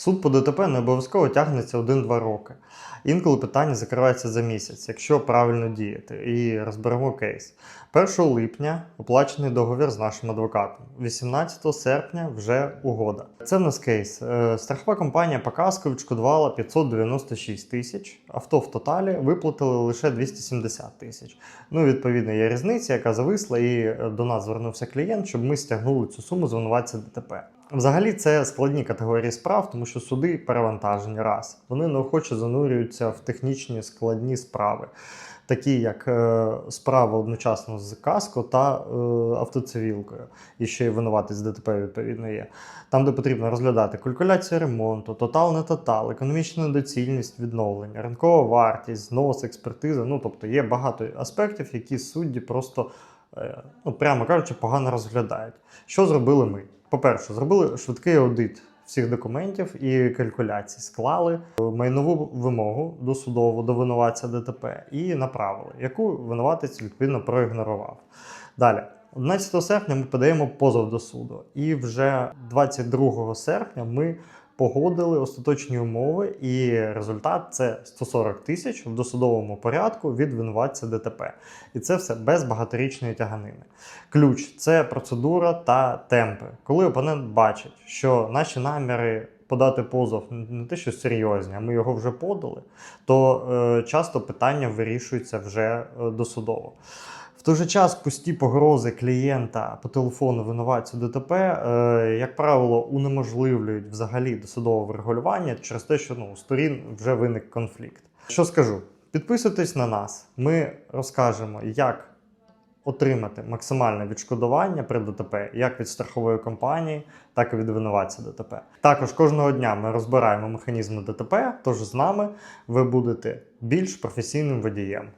Суд по ДТП не обов'язково тягнеться 1-2 роки. Інколи питання закривається за місяць, якщо правильно діяти. І розберемо кейс. 1 липня оплачений договір з нашим адвокатом. 18 серпня вже угода. Це в нас кейс. Е, Страхова компанія Показку відшкодувала 596 тисяч, авто в тоталі виплатили лише 270 тисяч. Ну, відповідно, є різниця, яка зависла, і е, до нас звернувся клієнт, щоб ми стягнули цю суму з винуватця ДТП. Взагалі, це складні категорії справ, тому що суди перевантажені раз. Вони неохоче занурюються в технічні складні справи, такі як е, справа одночасно з каско та е, автоцивілкою, і ще й винуватець ДТП відповідно є. Там, де потрібно розглядати калькуляцію ремонту, тотал не тотал, економічна доцільність відновлення, ринкова вартість, знос, експертиза. Ну тобто є багато аспектів, які судді просто, е, ну прямо кажучи, погано розглядають. Що зробили ми? По-перше, зробили швидкий аудит всіх документів і калькуляцій, склали майнову вимогу до судову, до винуватця ДТП і направили, яку винуватець відповідно проігнорував. Далі. 11 серпня ми подаємо позов до суду, і вже 22 серпня ми погодили остаточні умови, і результат це 140 тисяч в досудовому порядку від винуватця ДТП. І це все без багаторічної тяганини. Ключ це процедура та темпи. Коли опонент бачить, що наші наміри подати позов не те, що серйозні, а ми його вже подали, то е, часто питання вирішується вже е, досудово. В той же час пусті погрози клієнта по телефону винуватцю ДТП, е, як правило, унеможливлюють взагалі досудове врегулювання через те, що ну, у сторін вже виник конфлікт. Що скажу? Підписуйтесь на нас, ми розкажемо, як отримати максимальне відшкодування при ДТП як від страхової компанії, так і від винуватця ДТП. Також кожного дня ми розбираємо механізми ДТП, тож з нами ви будете більш професійним водієм.